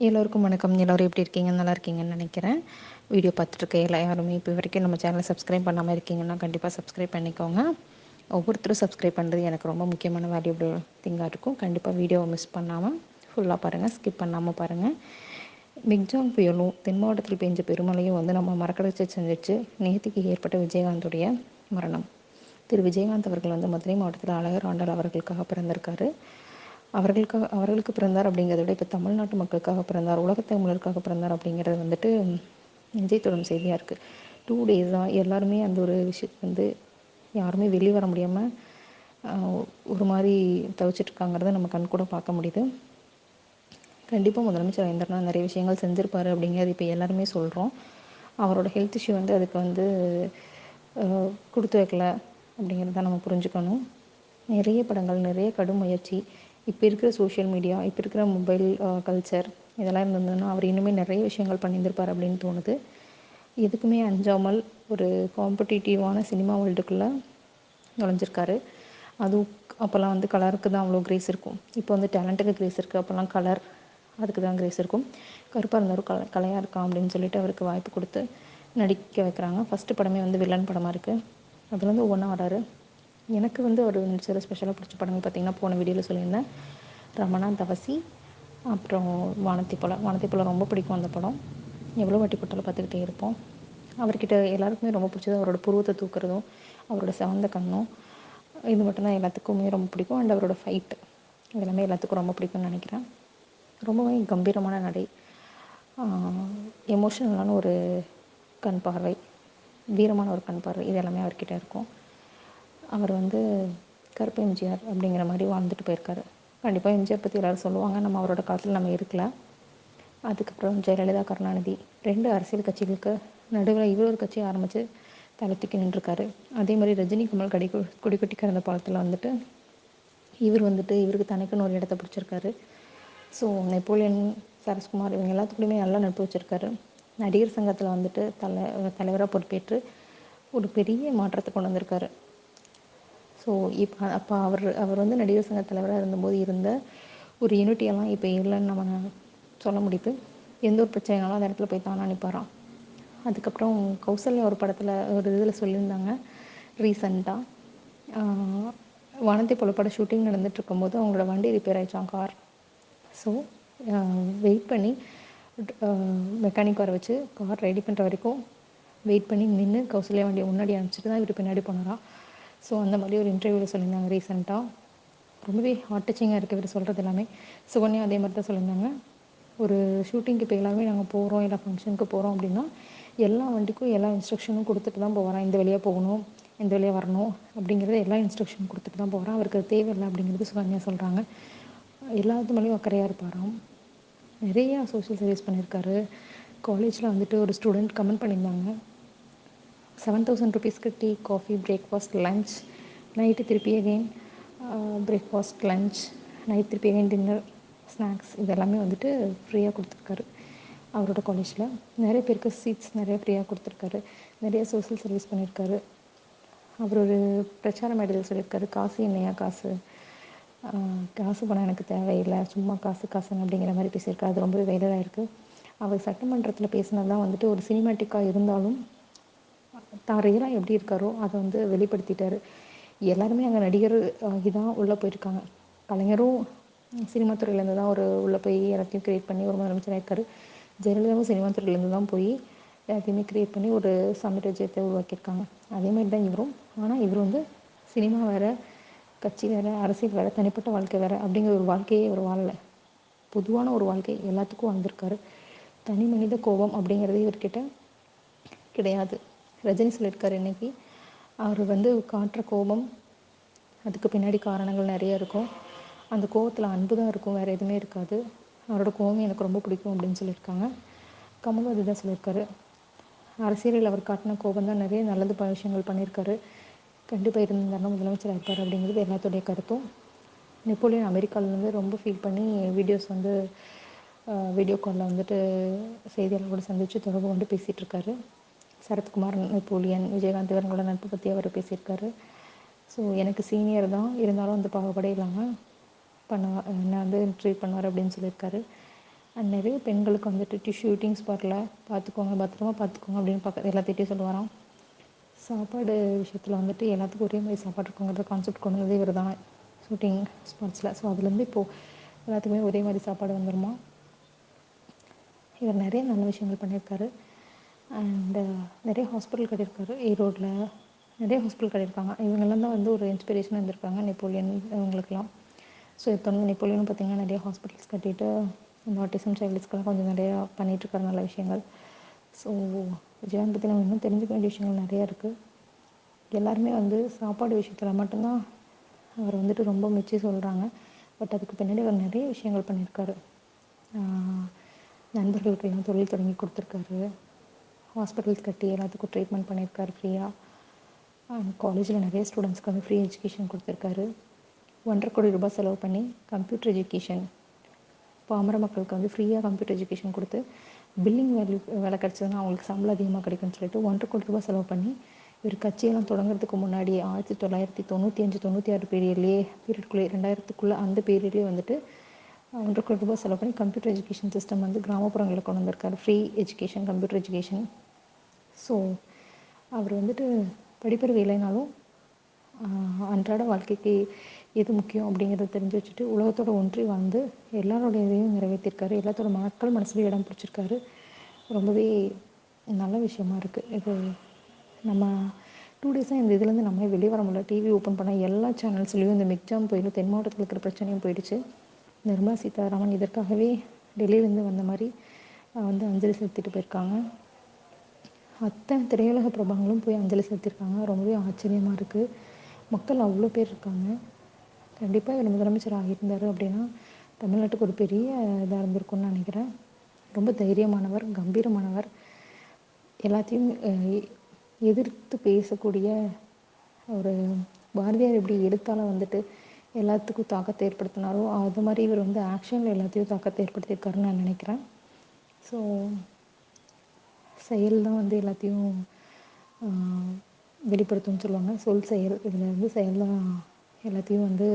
எல்லோருக்கும் வணக்கம். எல்லோரும் எப்படி இருக்கீங்க? நல்லா இருக்கீங்கன்னு நினைக்கிறேன். வீடியோ பார்த்துட்ருக்க எல்லா யாருமே இப்போ வரைக்கும் நம்ம சேனலை சப்ஸ்கிரைப் பண்ணாமல் இருக்கீங்கன்னா கண்டிப்பாக சப்ஸ்கிரைப் பண்ணிக்கோங்க. ஒவ்வொருத்தரும் சப்ஸ்கிரைப் பண்ணுறது எனக்கு ரொம்ப முக்கியமான வேல்யூபிள் திங்காக இருக்கும். கண்டிப்பாக வீடியோவை மிஸ் பண்ணாமல் ஃபுல்லாக பாருங்கள் ஸ்கிப் பண்ணாமல் பாருங்கள் மிக்ஜாங் புயலும் தென் மாவட்டத்தில் பெஞ்ச பெருமழையும் வந்து நம்ம மறக்கடிச்சு செஞ்சிச்சு நேற்றுக்கு ஏற்பட்ட விஜயகாந்துடைய மரணம். திரு விஜயகாந்த் அவர்கள் வந்து மதுரை மாவட்டத்தில் அழகர் ஆண்டாள் அவர்களுக்காக பிறந்திருக்காரு. அவர்களுக்காக அவர்களுக்கு பிறந்தார் அப்படிங்கிறத விட இப்போ தமிழ்நாட்டு மக்களுக்காக பிறந்தார் உலகத் தமிழருக்காக பிறந்தார் அப்படிங்கிறது வந்துட்டு நெஞ்சை தொடரும் செய்தியாக இருக்குது டூ டேஸாக எல்லாருமே அந்த ஒரு விஷயத்தை வந்து யாருமே வெளியே வர முடியாமல் ஒரு மாதிரி தவிச்சிட்ருக்காங்கிறத நம்ம கண் கூட பார்க்க முடியுது. கண்டிப்பாக முதலமைச்சர் ஐந்தர்னா நிறைய விஷயங்கள் செஞ்சுருப்பார் அப்படிங்கிறது இப்போ எல்லாருமே சொல்கிறோம் அவரோட ஹெல்த் இஷ்யூ வந்து அதுக்கு வந்து கொடுத்து வைக்கல அப்படிங்கிறத நம்ம புரிஞ்சுக்கணும். நிறைய படங்கள் நிறைய கடும் முயற்சி. இப்போ இருக்கிற சோஷியல் மீடியா இப்போ இருக்கிற மொபைல் கல்ச்சர் இதெல்லாம் இருந்ததுன்னா அவர் இன்னுமே நிறைய விஷயங்கள் பண்ணியிருந்திருப்பார் அப்படின்னு தோணுது. எதுக்குமே அஞ்சாமல் ஒரு காம்படிட்டிவான சினிமா வேர்ல்டுக்குள்ளே நுழைஞ்சிருக்காரு. அதுவும் அப்போல்லாம் வந்து கலருக்கு தான் அவ்வளோ கிரேஸ் இருக்கும். இப்போ வந்து டேலண்ட்டுக்கு கிரேஸ் இருக்குது அப்போல்லாம் கலர் அதுக்கு தான் கிரேஸ் இருக்கும். கருப்பாக இருந்தாலும் கல கலையாக இருக்கான் அப்படின்னு சொல்லிட்டு அவருக்கு வாய்ப்பு கொடுத்து நடிக்க வைக்கிறாங்க. ஃபஸ்ட்டு படமே வந்து வில்லன் படமாக இருக்குது அதில் வந்து ஒவ்வொன்றா வராரு எனக்கு வந்து ஒரு சில ஸ்பெஷலாக பிடிச்ச படங்கள் பார்த்திங்கன்னா போன வீடியோவில் சொல்லியிருந்தேன். ரமணா தவசி அப்புறம் வானத்தி போல வானத்தி ரொம்ப பிடிக்கும் அந்த படம். எவ்வளோ வாட்டி போட்டாலும் பார்த்துக்கிட்டே இருப்போம். அவர்கிட்ட எல்லாருக்குமே ரொம்ப பிடிச்சது அவரோட புருவத்தை தூக்குறதும் அவரோட சிவந்த கண்ணும் இது மட்டும்தான் எல்லாத்துக்குமே ரொம்ப பிடிக்கும். அண்ட் அவரோட ஃபைட் இதெல்லாமே எல்லாத்துக்கும் ரொம்ப பிடிக்கும்னு நினைக்கிறேன். ரொம்பவே கம்பீரமான நடை. எமோஷனலான ஒரு கண் பார்வை வீரமான ஒரு கண் பார்வை இது எல்லாமே அவர்கிட்ட இருக்கும். அவர் வந்து கருப்பு எம்ஜிஆர் அப்படிங்கிற மாதிரி வாழ்ந்துட்டு போயிருக்காரு. கண்டிப்பாக எம்ஜிஆர் பற்றி எல்லோரும் சொல்லுவாங்க. நம்ம அவரோட காலத்தில் நம்ம இருக்கல. அதுக்கப்புறம் ஜெயலலிதா கருணாநிதி ரெண்டு அரசியல் கட்சிகளுக்கு நடுவில் இவர் ஒரு கட்சி ஆரம்பித்து தலை தூக்கி நின்றுருக்காரு. அதே மாதிரி ரஜினி கமல் கடி குடிக்கொட்டி கிடந்த பாலத்தில் வந்துட்டு இவர் வந்துட்டு இவருக்கு தனக்குன்னு ஒரு இடத்த பிடிச்சிருக்காரு. ஸோ நெப்போலியன் சரஸ்குமார் இவங்க எல்லாத்துக்கூடயுமே நல்லா நட்பு வச்சுருக்காரு. நடிகர் சங்கத்தில் வந்துட்டு தலை தலைவராக பொறுப்பேற்று ஒரு பெரிய மாற்றத்தை கொண்டு வந்திருக்காரு. ஸோ இப்போ அப்போ அவர் அவர் வந்து நடிகர் சங்க தலைவராக இருந்தபோது இருந்த ஒரு யூனிட்டியெல்லாம் இப்போ இல்லைன்னு நம்ம சொல்ல முடியுது. எந்த ஒரு பிரச்சனைனாலும் அந்த இடத்துல போய் தானாக நிற்பாராம் அதுக்கப்புறம் கௌசல்யா ஒரு படத்தில் ஒரு இதில் சொல்லியிருந்தாங்க ரீசண்டாக வானத்தை போல படம் ஷூட்டிங் நடந்துட்டு இருக்கும்போது அவங்களோட வண்டி ரிப்பேர் ஆகிடுச்சான் கார். ஸோ வெயிட் பண்ணி மெக்கானிக் வர வச்சு கார் ரெடி பண்ணுற வரைக்கும் வெயிட் பண்ணி நின்று கௌசல்யா வண்டியை முன்னாடி அனுப்பிச்சிட்டு தான் இவர் பின்னாடி போனாராம் ஸோ அந்த மாதிரி ஒரு இன்டர்வியூவில் சொல்லியிருந்தாங்க ரீசெண்டாக ரொம்பவே ஹார்ட் டச்சிங்காக இருக்குது இவர் சொல்கிறது எல்லாமே. சுகன்யா அதே மாதிரி தான் சொல்லியிருந்தாங்க. ஒரு ஷூட்டிங்க்கு இப்போ எல்லாருமே நாங்கள் போகிறோம் இல்லை ஃபங்க்ஷனுக்கு போகிறோம் அப்படின்னா எல்லா வண்டிக்கும் எல்லா இன்ஸ்ட்ரக்ஷனும் கொடுத்துட்டு தான் போகிறோம் இந்த வழியாக போகணும் இந்த வழியாக வரணும் அப்படிங்கிறத எல்லா இன்ஸ்ட்ரக்ஷனும் கொடுத்துட்டு தான் போகிறோம் அவருக்கு தேவையில்லை அப்படிங்கிறது சுகன்யா சொல்கிறாங்க எல்லாத்து மேலேயும் அக்கறையாக இருப்பாராம். நிறையா சோஷியல் சர்வீஸ் பண்ணியிருக்காரு. காலேஜில் வந்துட்டு ஒரு ஸ்டூடெண்ட் கமெண்ட் பண்ணியிருந்தாங்க. செவன் தௌசண்ட் ருபீஸ்க்கு tea coffee breakfast lunch night திருப்பி அகெயின் பிரேக்ஃபாஸ்ட் லன்ச் நைட் திருப்பி அகெயின் டின்னர் ஸ்நாக்ஸ் இதெல்லாமே வந்துட்டு ஃப்ரீயாக கொடுத்துருக்காரு. அவரோட காலேஜில் நிறைய பேருக்கு சீட்ஸ் நிறைய ஃப்ரீயாக கொடுத்துருக்காரு. நிறைய சோசியல் சர்வீஸ் பண்ணியிருக்காரு அவர் ஒரு பிரச்சார மேடையில் சொல்லியிருக்காரு காசு என்னையா காசு? காசு பணம் எனக்கு தேவையில்லை சும்மா காசு காசுன்னு அப்படிங்கிற மாதிரி பேசியிருக்காரு. அது ரொம்பவே வைரலாக இருக்குது அவர் சட்டமன்றத்தில் பேசினது தான் வந்துட்டு ஒரு சினிமேட்டிக்காக இருந்தாலும் தான் ரியலாக எப்படி இருக்காரோ அதை வந்து வெளிப்படுத்திட்டார். எல்லாருமே அங்கே நடிகர் ஆகி உள்ளே போயிருக்காங்க. கலைஞரும் சினிமா துறையிலேருந்து தான் ஒரு உள்ளே போய் எல்லாத்தையும் கிரியேட் பண்ணி ஒரு முதலமைச்சராக இருக்கார். ஜெயலலிதாவும் சினிமா துறையிலேருந்து தான் போய் எல்லாத்தையுமே கிரியேட் பண்ணி ஒரு சாம்ராஜ்யத்தை உருவாக்கியிருக்காங்க. அதே மாதிரி தான் இவரும். ஆனால் இவர் வந்து சினிமா வேறு கட்சி வேறு அரசியல் வேறு தனிப்பட்ட வாழ்க்கை வேறு அப்படிங்கிற ஒரு வாழ்க்கையே இவர் வாழலை. பொதுவான ஒரு வாழ்க்கை எல்லாத்துக்கும் வந்திருக்காரு தனி மனித கோபம் அப்படிங்கிறது இவர்கிட்ட கிடையாது. ரஜினி சொல்லியிருக்காரு இன்னைக்கு. அவர் வந்து காட்டுற கோபம் அதுக்கு பின்னாடி காரணங்கள் நிறைய இருக்கும். அந்த கோபத்தில் அன்பு தான் இருக்கும் வேறு எதுவுமே இருக்காது. அவரோட கோவம் எனக்கு ரொம்ப பிடிக்கும் அப்படின்னு சொல்லியிருக்காங்க. கமலும் அதுதான் சொல்லியிருக்காரு. அரசியலில் அவர் காட்டின கோபம் தான் நிறைய நல்லது பல விஷயங்கள் பண்ணியிருக்காரு. கண்டிப்பாக இருந்தாருன்னா முதலமைச்சர் இருப்பார் அப்படிங்கிறது எல்லாத்துடைய கருத்தும். நெப்போலியன் அமெரிக்காவிலேருந்து ரொம்ப ஃபீல் பண்ணி வீடியோஸ் வந்து வீடியோ காலில் வந்துட்டு செய்தியாளர்களோட சந்தித்து தொடர்பு கொண்டு பேசிகிட்ருக்காரு சரத்குமார் நெப்போலியன் விஜயகாந்த் இவர்களோட நட்பு பற்றி அவர் பேசியிருக்காரு. ஸோ எனக்கு சீனியர் தான். இருந்தாலும் வந்து பாகுபாடே இல்லாமல் பண்ணுவார் என்ன வந்து ட்ரீட் பண்ணுவார் அப்படின்னு சொல்லியிருக்காரு. அண்ட் நிறைய பெண்களுக்கு வந்துட்டு ஷூட்டிங் ஸ்பாட்டில் பார்த்துக்கோங்க பத்திரமா பார்த்துக்கோங்க அப்படின்னு பக்க எல்லாத்திட்டையும் சொல்லுவாராம். சாப்பாடு விஷயத்தில் வந்துட்டு எல்லாத்துக்கும் ஒரே மாதிரி சாப்பாடு இருக்குங்கிற கான்செப்ட் கொண்டு வந்தது இவர் தான் ஷூட்டிங் ஸ்பாட்ஸில் ஸோ அதுலேருந்து இப்போது எல்லாத்துக்குமே ஒரே மாதிரி சாப்பாடு வந்துருமா? இவர் நிறைய நல்ல விஷயங்கள் பண்ணியிருக்காரு. அண்டு uh, நிறைய ஹாஸ்பிட்டல் கட்டியிருக்காரு ஈரோட்டில் நிறைய ஹாஸ்பிட்டல் கட்டியிருக்காங்க. இவங்கெல்லாம் தான் வந்து ஒரு இன்ஸ்பிரேஷனாக இருந்திருக்காங்க நெப்போலியன் இவங்களுக்கெல்லாம். ஸோ இப்போ வந்து நெப்போலியன் பார்த்திங்கன்னா நிறைய ஹாஸ்பிட்டல்ஸ் கட்டிட்டு இந்த ஆட்டிசம் சைல்ட்ஸ்க்கெல்லாம் கொஞ்சம் நிறையா பண்ணிகிட்ருக்காரு நல்ல விஷயங்கள். ஸோ விஜயகாந்த் பற்றி நம்ம இன்னும் தெரிஞ்சுக்க வேண்டிய விஷயங்கள் நிறையா இருக்குது எல்லாருமே வந்து சாப்பாடு விஷயத்தில் மட்டும்தான் அவர் வந்துட்டு ரொம்ப மிச்சி சொல்கிறாங்க பட் அதுக்கு பின்னாடி அவர் நிறைய விஷயங்கள் பண்ணியிருக்காரு. நண்பர்களுக்கெல்லாம் தொழில் தொடங்கி கொடுத்துருக்காரு. ஹாஸ்பிட்டல்ஸ் கட்டி எல்லாத்துக்கும் ட்ரீட்மெண்ட் பண்ணியிருக்காரு ஃப்ரீயாக அண்ட் காலேஜில் நிறைய ஸ்டூடெண்ட்ஸ்க்கு வந்து ஃப்ரீ எஜுகேஷன் கொடுத்துருக்காரு. ஒன்றரை கோடி ரூபாய் செலவு பண்ணி கம்ப்யூட்டர் எஜுகேஷன் பாமர மக்களுக்கு வந்து ஃப்ரீயாக கம்ப்யூட்டர் எஜுகேஷன் கொடுத்து பில்லிங் வேல்யூ வேலை கிடச்சதுன்னா அவங்களுக்கு சம்பளம் அதிகமாக கிடைக்கும்னு சொல்லிட்டு ஒன்றரை கோடி ரூபாய் செலவு பண்ணி இவர் கட்சியெல்லாம் தொடங்குறதுக்கு முன்னாடி ஆயிரத்தி தொள்ளாயிரத்தி தொண்ணூற்றி அஞ்சு தொண்ணூற்றி ஆறு பீரியட்லேயே பீரியட்குள்ளே ரெண்டாயிரத்துக்குள்ளே அந்த பீரியட்லேயே வந்துட்டு ஒன்றரை கோடி ரூபாய் செலவு பண்ணி கம்ப்யூட்டர் எஜுகேஷன் சிஸ்டம் வந்து கிராமப்புறங்களில் கொண்டு வந்திருக்காரு. Free education computer education so அவர் வந்துட்டு படிப்பறிவு இல்லைனாலும் அன்றாட வாழ்க்கைக்கு எது முக்கியம் அப்படிங்கிறத தெரிஞ்சு வச்சுட்டு உலகத்தோட ஒன்றி வாழ்ந்து எல்லாரோடைய இதையும் நிறைவேற்றிருக்காரு. எல்லாத்தோட மக்கள் மனசுலையும் இடம் பிடிச்சிருக்காரு. ரொம்பவே நல்ல விஷயமா இருக்குது இது நம்ம டூ டேஸாக இந்த இதுலேருந்து நம்ம வெளியே வர முடியல. டிவி ஓப்பன் பண்ண எல்லா சேனல்ஸ்லேயும் இந்த மிக்ஜாம் போயிடும் தென் மாவட்டத்தில் இருக்கிற பிரச்சனையும் போயிடுச்சு. நிர்மலா சீதாராமன் இதற்காகவே டெல்லியிலேருந்து வந்த மாதிரி வந்து அஞ்சலி செலுத்திட்டு போயிருக்காங்க. அத்தனை திரையுலக பிரபலங்களும் போய் அஞ்சலி செலுத்தியிருக்காங்க. ரொம்பவே ஆச்சரியமாக இருக்குது மக்கள் அவ்வளோ பேர் இருக்காங்க. கண்டிப்பாக இவர் முதலமைச்சர் ஆகியிருந்தார் அப்படின்னா தமிழ்நாட்டுக்கு ஒரு பெரிய இதாக இருந்திருக்கும்னு நினைக்கிறேன். ரொம்ப தைரியமானவர் கம்பீரமானவர். எல்லாத்தையும் எதிர்த்து பேசக்கூடிய ஒரு பாரதியார் எப்படி எழுத்தால் வந்துட்டு எல்லாத்துக்கும் தாக்கத்தை ஏற்படுத்தினாரோ அது மாதிரி இவர் வந்து ஆக்ஷனில் எல்லாத்தையும் தாக்கத்தை ஏற்படுத்தியிருக்காருன்னு நான் நினைக்கிறேன். ஸோ செயல் தான் வந்து எல்லாத்தையும் வெளிப்படுத்தும்னு சொல்லுவாங்க. சொல் செயல். இதில் வந்து செயல் தான் எல்லாத்தையும் வந்து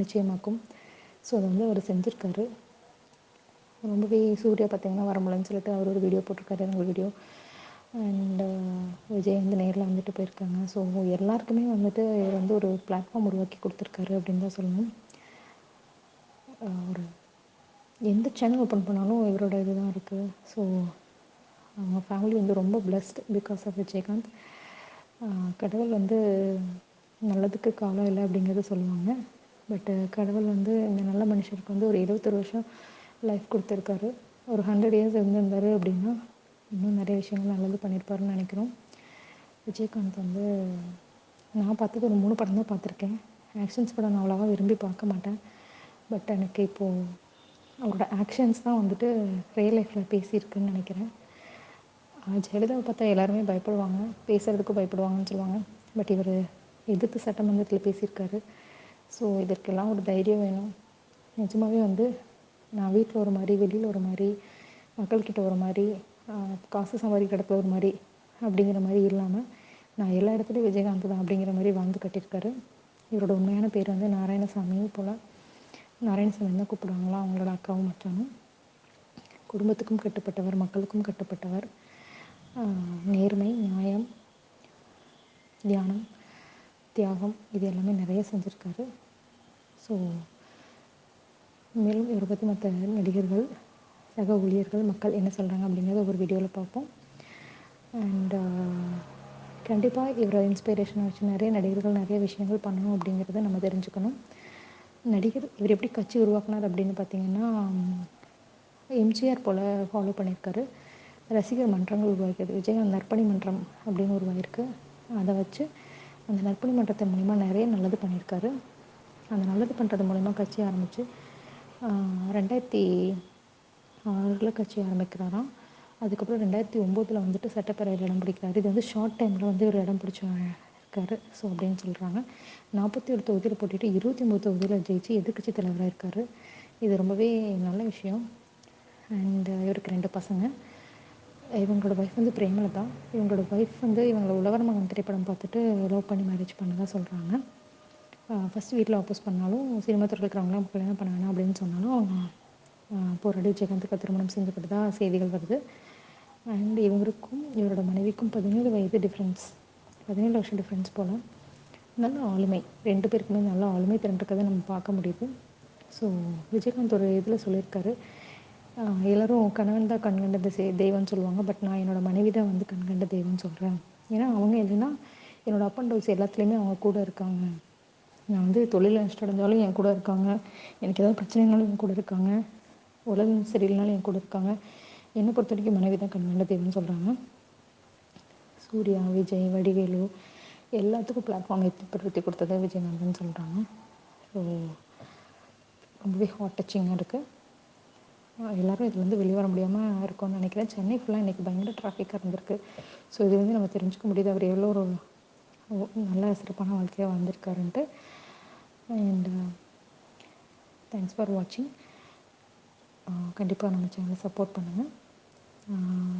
நிச்சயமாக்கும். ஸோ அதை வந்து அவர் செஞ்சுருக்காரு. ரொம்பவே சூர்யா பார்த்தீங்கன்னா வர முடியலன்னு சொல்லிட்டு அவர் ஒரு வீடியோ போட்டிருக்காரு. அவங்க வீடியோ அண்டு விஜய் வந்து நேரில் வந்துட்டு போயிருக்காங்க. ஸோ எல்லாருக்குமே வந்துட்டு இவர் வந்து ஒரு பிளாட்ஃபார்ம் உருவாக்கி கொடுத்துருக்காரு அப்படின்னு தான் சொல்லணும். ஒரு எந்த சேனல் ஓப்பன் பண்ணாலும் இவரோட இதுதான் இருக்குது ஸோ அவங்க ஃபேமிலி வந்து ரொம்ப பிளஸ்ட் பிகாஸ் ஆஃப் விஜயகாந்த். கடவுள் வந்து நல்லதுக்கு காலம் இல்லை அப்படிங்கிறத சொல்லுவாங்க. பட்டு கடவுள் வந்து இந்த நல்ல மனுஷருக்கு வந்து ஒரு இருபத்தொரு வருஷம் லைஃப் கொடுத்துருக்காரு. ஒரு ஹண்ட்ரட் இயர்ஸ் இருந்திருந்தார் அப்படின்னா இன்னும் நிறைய விஷயங்கள் நல்லது பண்ணியிருப்பாருன்னு நினைக்கிறோம். விஜயகாந்த் வந்து நான் பார்த்தது ஒரு மூணு படம் தான் பார்த்துருக்கேன். ஆக்ஷன்ஸ் படம் நான் அவ்வளோவா விரும்பி பார்க்க மாட்டேன். பட் எனக்கு இப்போது அவரோட ஆக்ஷன்ஸ் தான் வந்துட்டு ரியல் லைஃப்பில் பேசியிருக்குன்னு நினைக்கிறேன். ஜெயலலிதாவை பார்த்தா எல்லாருமே பயப்படுவாங்க. பேசுகிறதுக்கும் பயப்படுவாங்கன்னு சொல்லுவாங்க. பட் இவர் எதிர்த்து சட்டமன்றத்தில் பேசியிருக்காரு. ஸோ இதற்கெல்லாம் ஒரு தைரியம் வேணும். நிஜமாகவே வந்து நான் வீட்டில் ஒரு மாதிரி வெளியில் ஒரு மாதிரி மக்கள்கிட்ட ஒரு மாதிரி காசு சம்பாதிக்கிற இடத்துல ஒரு மாதிரி அப்படிங்கிற மாதிரி இல்லாமல் நான் எல்லா இடத்துலையும் விஜயகாந்த் தான் அப்படிங்கிற மாதிரி வாழ்ந்து கட்டியிருக்காரு. இவரோட உண்மையான பேர் வந்து நாராயணசாமி போல். நாராயணசாமி தான் கூப்பிடுவாங்களா? அவங்களோட அக்காவும் மச்சானும். குடும்பத்துக்கும் கட்டுப்பட்டவர் மக்களுக்கும் கட்டுப்பட்டவர். நேர்மை நியாயம் தியானம் தியாகம் இது எல்லாமே நிறைய செஞ்சுருக்காரு. ஸோ மேலும் இவரை பற்றி மற்ற நடிகர்கள் சக ஊழியர்கள் மக்கள் என்ன சொல்கிறாங்க அப்படிங்கிறத ஒரு வீடியோவில் பார்ப்போம். அண்ட் கண்டிப்பாக இவரை இன்ஸ்பிரேஷனை வச்சு நிறைய நடிகர்கள் நிறைய விஷயங்கள் பண்ணணும் அப்படிங்கிறத நம்ம தெரிஞ்சுக்கணும். நடிகர் இவர் எப்படி கட்சி உருவாக்குனார் அப்படின்னு பார்த்தீங்கன்னா எம்ஜிஆர் போல் ஃபாலோ பண்ணியிருக்காரு ரசிகர் மன்றங்கள் உருவாக்கியது. விஜயகாந்த் நற்பணி மன்றம் அப்படின்னு உருவாகிருக்கு அதை வச்சு அந்த நற்பணி மன்றத்தின் மூலிமா நிறைய நல்லது பண்ணியிருக்காரு. அந்த நல்லது பண்ணுறது மூலிமா கட்சி ஆரம்பித்து ரெண்டாயிரத்தி ஆறில் கட்சி ஆரம்பிக்கிறாராம். அதுக்கப்புறம் ரெண்டாயிரத்தி ஒம்போதில் வந்துட்டு சட்டப்பேரவையில் இடம் பிடிக்கிறாரு. இது வந்து ஷார்ட் டைமில் வந்து ஒரு இடம் பிடிச்ச இருக்காரு. ஸோ அப்படின்னு சொல்கிறாங்க நாற்பத்தி ஒரு தொகுதியில் போட்டிட்டு இருபத்தி மூணு தொகுதியில் ஜெயிச்சு எதிர்கட்சி தலைவராக இருக்கார். இது ரொம்பவே நல்ல விஷயம். அண்ட் இவருக்கு ரெண்டு பசங்க. இவங்களோட ஒய்ஃப் வந்து பிரேமலதா. இவங்களோட ஒய்ஃப் வந்து இவங்களை உழவர் மகன் திரைப்படம் பார்த்துட்டு லவ் பண்ணி மேரேஜ் பண்ணதாக சொல்கிறாங்க ஃபஸ்ட் வீட்டில் ஆப்போஸ் பண்ணாலும் சினிமா இருக்கிறவங்களாம் கல்யாணம் பண்ண வேணாம் அப்படின்னு சொன்னாலும் அவங்க போராடி விஜயகாந்துக்கு திருமணம் செஞ்சுக்கிட்டதா செய்திகள் வருது. அண்ட் இவருக்கும் இவரோட மனைவிக்கும் பதினேழு வயது டிஃப்ரென்ஸ் பதினேழு வருஷம் டிஃப்ரென்ஸ் போல். நல்ல ஆளுமை. ரெண்டு பேருக்குமே நல்ல ஆளுமை திறன் இருக்கிறத நம்ம பார்க்க முடியுது. ஸோ விஜயகாந்த் ஒரு இதில் சொல்லியிருக்காரு. எல்லோரும் கணவன் தான் கண்கண்ட செய் தெய்வம்னு சொல்லுவாங்க பட் நான் என்னோடய மனைவி தான் வந்து கண்கண்ட தெய்வம்னு சொல்கிறேன் ஏன்னா அவங்க இல்லைன்னா என்னோடய அப் அண்ட் டவுன்ஸ் எல்லாத்துலேயுமே அவங்க கூட இருக்காங்க. நான் வந்து தொழில் நஷ்டம் அடைஞ்சாலும் என் கூட இருக்காங்க. எனக்கு ஏதாவது பிரச்சனைனாலும் என் கூட இருக்காங்க. உடல் சரியில்லைனாலும் என் கூட இருக்காங்க. என்னை பொறுத்த வரைக்கும் மனைவி தான் கண்கண்ட தெய்வம்னு சொல்கிறாங்க சூர்யா விஜய் வடிவேலு எல்லாத்துக்கும் பிளாட்ஃபார்ம் ஏற்படுத்தி கொடுத்தது விஜயகாந்தன் சொல்கிறாங்க ஸோ ரொம்பவே ஹாட் டச்சிங்காக இருக்குது எல்லோரும் இதுலேருந்து வெளியே வர முடியாமல் இருக்கும்னு நினைக்கிறேன். சென்னை ஃபுல்லாக இன்றைக்கி பயங்கர டிராஃபிக்காக இருந்திருக்கு. ஸோ இது வந்து நம்ம தெரிஞ்சுக்க முடியுது. அவர் எவ்வளோ ஒரு நல்ல சிறப்பான வாழ்க்கையாக வாழ்ந்திருக்காருன்ட்டு. அண்ட் தேங்க்ஸ் ஃபார் வாட்சிங் கண்டிப்பாக நம்ம சேனலை சப்போர்ட் பண்ணுங்கள்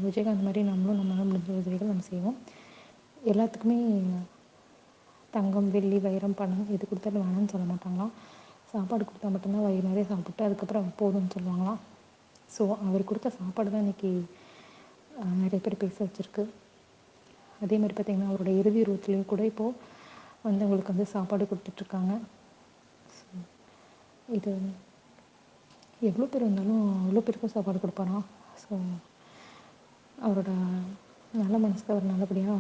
விஜயகாந்த் மாதிரி நம்மளும் நம்மளால் முடிஞ்ச உதவிகள் நம்ம செய்வோம். எல்லாத்துக்குமே தங்கம் வெள்ளி வைரம் பணம் எது கொடுத்தாலும் வேணாம்னு சொல்ல மாட்டாங்களாம். சாப்பாடு கொடுத்தா மட்டும்தான் வயிறு நிறைய சாப்பிட்டு அதுக்கப்புறம் போதும்னு சொல்லுவாங்களாம். ஸோ அவர் கொடுத்த சாப்பாடு தான் இன்றைக்கி நிறைய பேர் பேச வச்சுருக்கு. அதே மாதிரி பார்த்திங்கன்னா அவரோட இறுதி உருவத்துலேயும் கூட இப்போது வந்து அவங்களுக்கு வந்து சாப்பாடு கொடுத்துட்ருக்காங்க ஸோ இது எவ்வளோ பேர் இருந்தாலும் அவ்வளோ பேருக்கும் சாப்பாடு கொடுப்பாராம் ஸோ அவரோட நல்ல மனசுக்கு அவர் நல்லபடியாக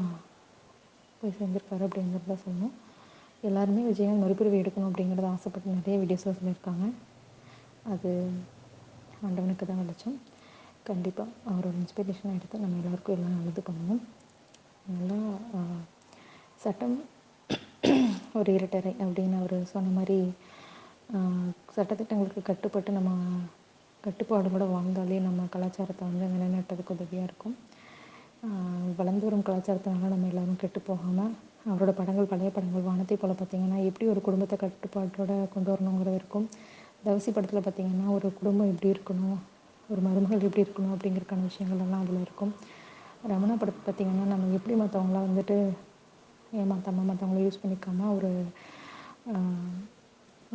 போய் சேர்ந்துருக்காரு அப்படிங்கிறத சொல்லணும். எல்லாருமே விஜயன் மறுபிரிவு எடுக்கணும் அப்படிங்கிறத ஆசைப்பட்டு நிறைய வீடியோஸில் சொல்லியிருக்காங்க. அது ஆண்டவனுக்கு தான் வெளிச்சம். கண்டிப்பாக அவரோட இன்ஸ்பிரேஷனை எடுத்து நம்ம எல்லாருக்கும் எல்லாம் நல்லது பண்ணணும் நல்லா சட்டம் ஒரு இரட்டரை அப்படின்னு அவர் சொன்ன மாதிரி சட்டத்திட்டங்களுக்கு கட்டுப்பட்டு நம்ம கட்டுப்பாடுகளோட வாழ்ந்தாலே நம்ம கலாச்சாரத்தை வந்து நிலைநாட்டுறதுக்கு உதவியாக இருக்கும். வளர்ந்து வரும் கலாச்சாரத்தினால நம்ம எல்லோரும் கெட்டு போகாமல் அவரோட படங்கள் பழைய படங்கள் வானத்தை போல் பார்த்திங்கன்னா எப்படி ஒரு குடும்பத்தை கட்டுப்பாட்டோட கொண்டு வரணுங்கிறது இருக்கும். தவசி படத்தில் பார்த்திங்கன்னா ஒரு குடும்பம் எப்படி இருக்கணும் ஒரு மருமகள் எப்படி இருக்கணும் அப்படிங்கிறக்கான விஷயங்கள் எல்லாம் அதில் இருக்கும். ரமணா படத்தை பார்த்திங்கன்னா நம்ம எப்படி மற்றவங்களாம் வந்துட்டு ஏமாத்தாமல் மற்றவங்கள யூஸ் பண்ணிக்காமல் ஒரு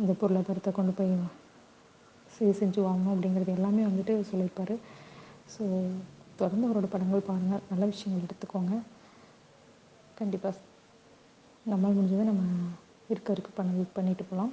இந்த பொருளாதாரத்தை கொண்டு போய் சரி செஞ்சு வாங்கணும் அப்படிங்கிறது எல்லாமே வந்துட்டு சொல்லியிருப்பார். ஸோ தொடர்ந்து அவரோட படங்கள் பாருங்கள் நல்ல விஷயங்கள் எடுத்துக்கோங்க. கண்டிப்பாக நம்மளால் முடிஞ்சதை நம்ம இருக்க இருக்க பண்ண பண்ணிட்டு போகலாம்